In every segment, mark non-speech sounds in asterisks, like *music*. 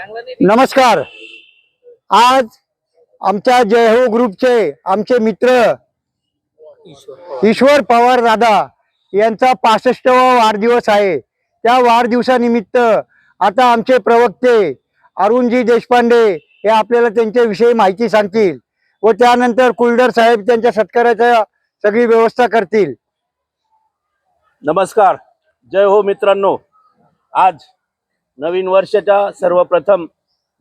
नमस्कार. आज आमच्या जय हो ग्रुपचे आमचे मित्र ईश्वर पवार दादा यांचा पासष्टवा वाढदिवस आहे. त्या वाढदिवसानिमित्त आता आमचे प्रवक्ते अरुणजी देशपांडे हे आपल्याला त्यांच्याविषयी माहिती सांगतील व त्यानंतर कुलडर साहेब त्यांच्या सत्काराच्या सगळी व्यवस्था करतील. नमस्कार. जय हो मित्रांनो आज नवीन वर्षाच्या सर्वप्रथम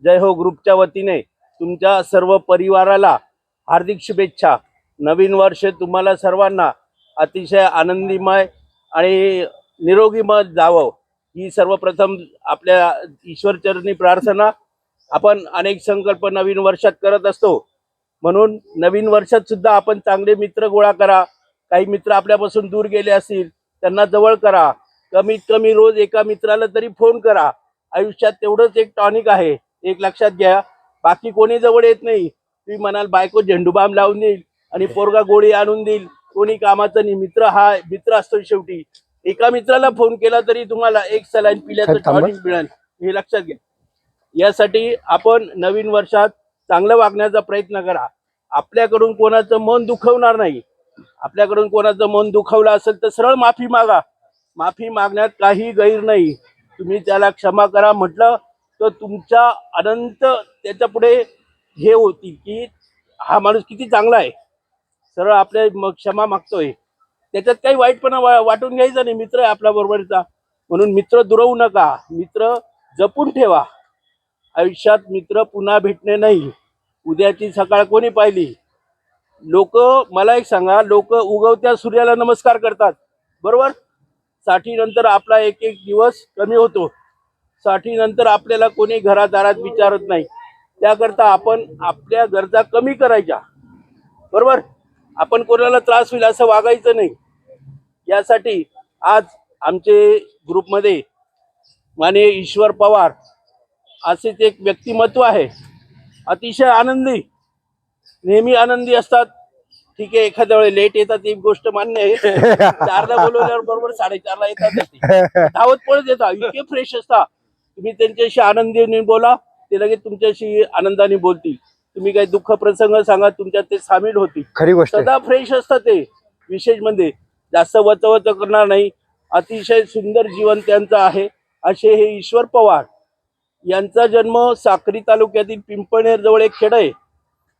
जय हो ग्रुपच्या वतीने तुमच्या सर्व परिवाराला हार्दिक शुभेच्छा. नवीन वर्ष तुम्हाला सर्वांना अतिशय आनंदीमय आणि निरोगीमय जावं. ही सर्वप्रथम आपल्या ईश्वरचरणी प्रार्थना. आपण अनेक संकल्प नवीन वर्षात करत असतो. म्हणून नवीन वर्षात सुद्धा आपण चांगले मित्र गोळा करा. काही मित्र आपल्यापासून दूर गेले असतील त्यांना जवळ करा. कमीत कमी रोज एका मित्राला तरी फोन करा. आयुष्यात तेवढंच एक टॉनिक आहे. एक लक्षात घ्या. बाकी कोणी जवळ येत नाही. तुम्ही म्हणाल बायको झेंडूबाम लावून देईल आणि पोरगा गोळी आणून देईल. कोणी कामाचा नाही. मित्र हा मित्र असतो शेवटी. एका मित्राला फोन केला तरी तुम्हाला एक सलाईन पिल्याचं. टॉनिक मिळेल. हे लक्षात घ्या. यासाठी आपण नवीन वर्षात चांगलं वागण्याचा प्रयत्न करा. आपल्याकडून कोणाचं मन दुखवणार नाही. आपल्याकडून कोणाचं मन दुखवलं असेल तर सरळ माफी मागा. माफी मागण्यात काही गैर नाही. तुम्ही त्याला क्षमा करा म्हटलं तर तुमच्या अनंत त्याच्या पुढे हे होती की हा माणूस किती चांगला आहे. सरळ आपल्या मग क्षमा मागतोय. त्याच्यात काही वाईटपणा वा- वाटून घ्यायचा नाही मित्र आहे आपल्या बरोबरचा. म्हणून मित्र दुरवू नका. मित्र जपून ठेवा. आयुष्यात मित्र पुन्हा भेटणे नाही. उद्याची सकाळ कोणी पाहिली? लोक मला एक सांगा लोक उगवत्या सूर्याला नमस्कार करतात. बरोबर? साठीनंतर आपला एक एक दिवस कमी होतो. साठीनंतर आपल्याला कोणी घरादारात विचारत नाही. त्याकरता आपण आपल्या गरजा कमी करायच्या. बरोबर? आपण कोणाला त्रास होईल असं वागायचं नाही. यासाठी आज आमचे ग्रुपमध्ये माने ईश्वर पवार असेच एक व्यक्तिमत्व आहे. अतिशय आनंदी नेहमी आनंदी असतात. ठीक आहे एखाद्या वेळी लेट येतात ही गोष्ट मान्य आहे. *laughs* चारला बोलवल्यावर बरोबर साडेचारला येतात ते. *laughs* धावत पळत येतात इतके फ्रेश असतात. तुम्ही त्यांच्याशी आनंदीने बोला ते लगेच तुमच्याशी आनंदाने बोलतील. तुम्ही काही दुःख प्रसंग सांगा तुमच्यात ते सामील होतील. खरी गोष्ट आहे. सदा फ्रेश असतात ते विशेष म्हणजे जास्त वचवच करणार नाही. अतिशय सुंदर जीवन त्यांचं आहे. असे हे ईश्वर पवार यांचा जन्म साक्री तालुक्यातील पिंपळनेर जवळ एक खेड आहे.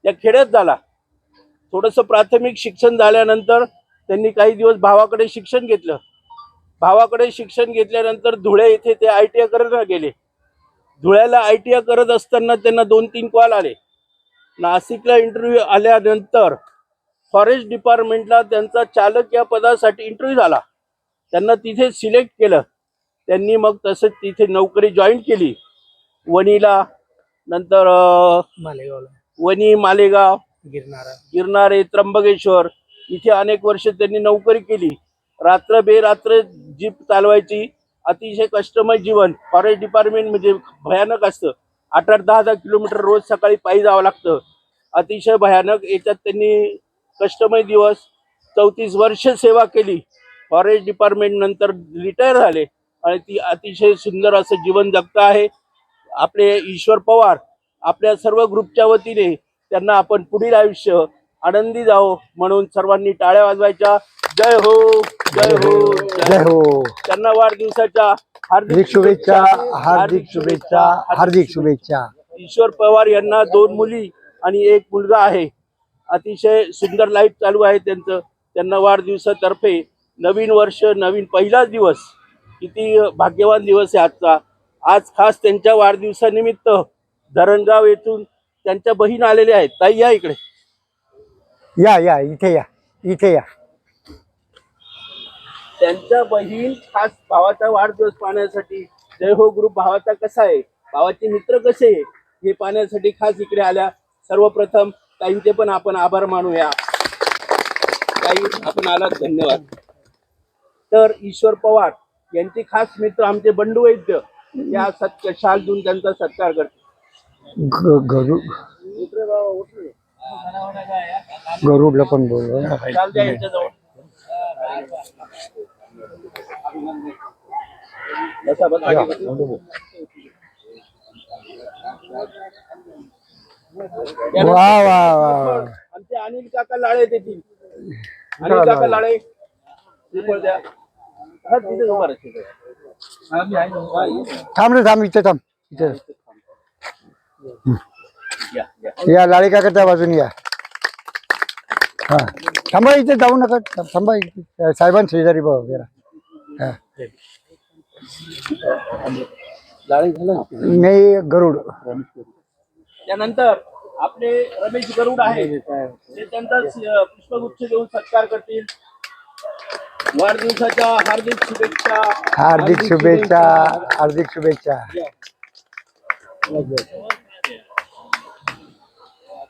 त्या खेड्यात झाला. थोडंसं प्राथमिक शिक्षण झाल्यानंतर त्यांनी काही दिवस भावाकडे शिक्षण घेतलं. भावाकडे शिक्षण घेतल्यानंतर धुळे येथे ते आय टी आय करायला गेले. धुळ्याला आय टी आय करत असताना त्यांना दोन तीन कॉल आले. नाशिकला इंटरव्ह्यू आल्यानंतर फॉरेस्ट डिपार्टमेंटला त्यांचा चालक या पदासाठी इंटरव्ह्यू झाला. त्यांना तिथे सिलेक्ट केलं. त्यांनी मग तसंच तिथे नोकरी जॉईन केली. वणीला नंतर मालेगावला. वणी मालेगाव गिरणारा गिरणारे त्र्यंबकेश्वर इथे अनेक वर्ष त्यांनी नोकरी केली. रात्र बेरात्र जीप चालवायची अतिशय कष्टमय जीवन. फॉरेस्ट डिपार्टमेंट म्हणजे भयानक असतं. आठ आठ दहा दहा किलोमीटर रोज सकाळी पायी जावं लागतं. अतिशय भयानक. याच्यात त्यांनी कष्टमय दिवस चौतीस वर्ष सेवा केली. फॉरेस्ट डिपार्टमेंट नंतर रिटायर झाले. आणि ती अतिशय सुंदर असं जीवन जगत आहे. आपले ईश्वर पवार आपल्या सर्व ग्रुपच्या वतीने त्यांना आपण पुढील आयुष्य आनंदी जावो म्हणून सर्वांनी टाळ्या वाजवायच्या. जय हो जय हो जय हो. त्यांना वाढदिवसाच्या हार्दिक शुभेच्छा हार्दिक शुभेच्छा हार्दिक शुभेच्छा. ईश्वर पवार यांना दोन मुली आणि एक मुलगा आहे. अतिशय सुंदर लाईफ चालू आहे त्यांचं. त्यांना वाढदिवसातर्फे नवीन वर्ष नवीन पहिलाच दिवस किती भाग्यवान दिवस आहे आजचा. आज खास त्यांच्या वाढदिवसानिमित्त धरणगाव येथून त्यांच्या बहीण आलेल्या आहेत. ताई या इकडे. या या इथे या इथे या. त्यांच्या बहीण खास भावाचा वाढदिवस पाहण्यासाठी. जय हो ग्रुप भावाचा कसा आहे? भावाचे मित्र कसे आहे? हे पाहण्यासाठी खास इकडे आल्या. सर्वप्रथम ताईंचे पण आपण आभार मानूया. ताई आपण आलात. धन्यवाद. तर ईश्वर पवार यांचे खास मित्र आमचे बंडू वैद्य. या सत्य शाल देऊन त्यांचा सत्कार करते ग- गरु गरुडला पण बोल वा वा वा आमचे अनिल काका लाळे देतील अनिल काका लाळे. थांब रे थांब इथे थांब इथे. या, या. या लाळी काकाच्या बाजूने या. हा. थांबा इथे जाऊ नका. थांबा इथे. साहेबां शेजारी बघ जरा हा. लाळे झालं नाही गरुड. त्यानंतर आपले रमेश गरुड आहे ते त्यांचा पुष्पगुच्छ देऊन सत्कार करतील. वाढदिवसाच्या हार्दिक शुभेच्छा. हार्दिक शुभेच्छा हार्दिक शुभेच्छा.